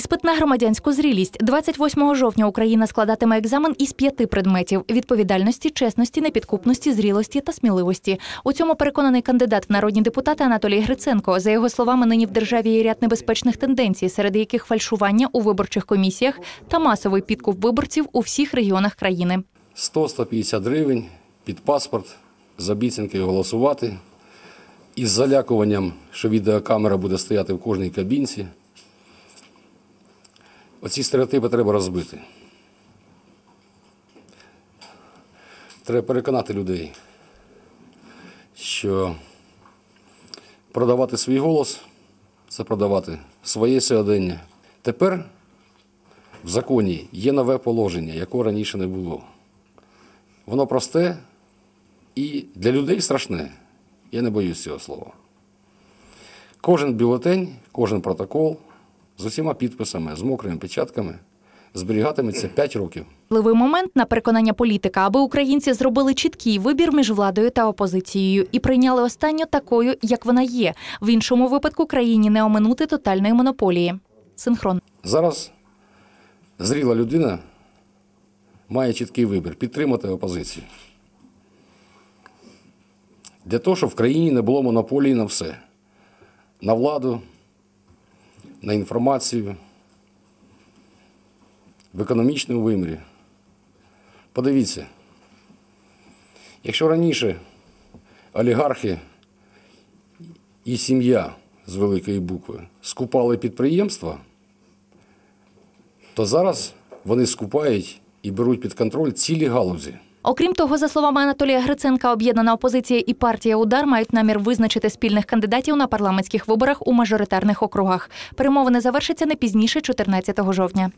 Іспит на громадянську зрілість 28 жовтня Україна складатиме екзамен із п'яти предметів: відповідальності, чесності, непідкупності, зрілості та сміливості. У цьому переконаний кандидат в народні депутати Анатолій Гриценко. За його словами, нині в державі є ряд небезпечних тенденцій, серед яких фальшування у виборчих комісіях та масовий підкуп виборців у всіх регіонах країни. 100-150 гривень під паспорт з обіцянкою голосувати із залякуванням, що відеокамера буде стояти в кожній кабінці. Оці стереотипи треба розбити. Треба переконати людей, що продавати свій голос це продавати своє сьогодення. Тепер в законі є нове положення, якого раніше не було. Воно просте і для людей страшне. Я не боюсь цього слова. Кожен бюлетень, кожен протокол з усіма підписами, з мокрими печатками зберігатиметься 5 років. Важливий момент на переконання політика, аби українці зробили чіткий вибір між владою та опозицією і прийняли останню такою, як вона є. В іншому випадку країні не оминути тотальної монополії. Синхрон. Зараз зріла людина має чіткий вибір підтримати опозицію. Для того, щоб в країні не було монополії на все: на владу, на інформацію, в економічному вимірі. Подивіться, якщо раніше олігархи і сім'я з великої букви скупали підприємства, то зараз вони скупають і беруть під контроль цілі галузі. Окрім того, за словами Анатолія Гриценка, об'єднана опозиція і партія Удар мають намір визначити спільних кандидатів на парламентських виборах у мажоритарних округах. Перемовини завершаться не пізніше 14 жовтня.